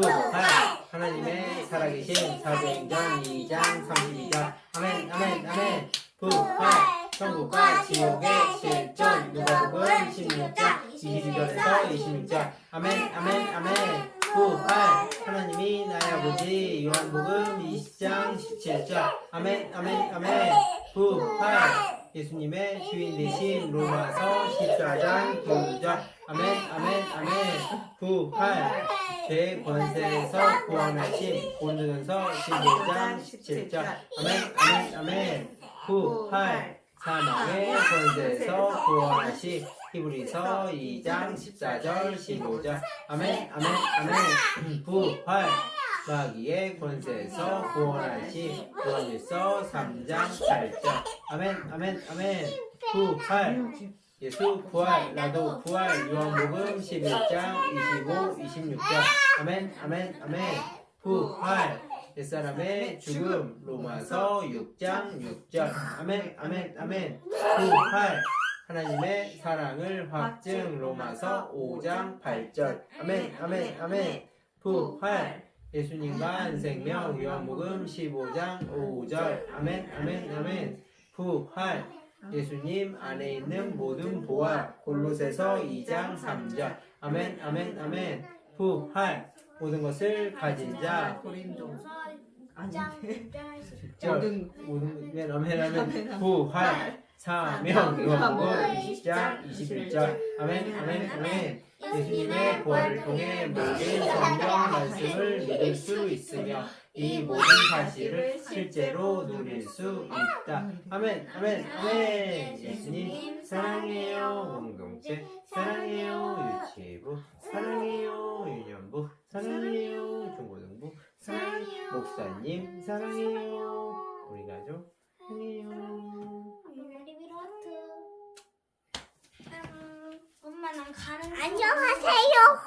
부활 하나님의 살아계신 사도행전 2장 32절. 아멘 아멘 아멘. 부활 천국과 지옥의 실존. 누가복음 16장 22절에서 26절. 아멘 아멘 아멘. 부활 하나님이 나의 아버지 요한복음 20장 17절. 아멘 아멘 아멘. 부활 예수님의 주인 되신 로마서 14장 9절. 아멘 아멘 아멘 부활. 죄의 권세에서 구원하신 고린도전서 15장 17절. 아멘 아멘 아멘. 부활. 사망의 권세에서 구원하신 히브리서 2장 14절 15절 아멘 아멘 아멘. 부활 마귀의 권세에서 구원하신 요한일서 3장 8절. 아멘 아멘 아멘. 부활 예수 부활 나도 부활 요한복음 11장 25 26절. 아멘 아멘 아멘. 부활 옛사람의 죽음 로마서 6장 6절. 아멘 아멘 아멘. 부활 하나님의 사랑을 확증 로마서 5장 8절. 아멘 아멘 아멘. 부활 예수님과 생명 요한복음 15장 5절. 아멘 아멘 아멘. 부활 예수님 안에 있는 모든 부활 골로새서 2장 3절. 아멘 아멘 아멘. 부활 모든 것을 가진 자. 고린도서 아닌데. 10절. 모든 모든 면 아멘. 아멘 부활 사명 요한복음 20장 21절. 아멘 아멘 아멘. 예수님의 부활을 통해 모든 성경 말씀을 믿을 수 있으며 이 모든 사실을 실제로 누릴 수 있다. 아멘 아멘 아멘. 예수님 사랑해요 공동체. 사랑해요 유치부. 사랑해요 유년부. 사랑해요 중고등부. 사랑해요 목사님. 사랑해요 우리 가족 사랑해요 음, 엄마 난 가는 안녕하세요.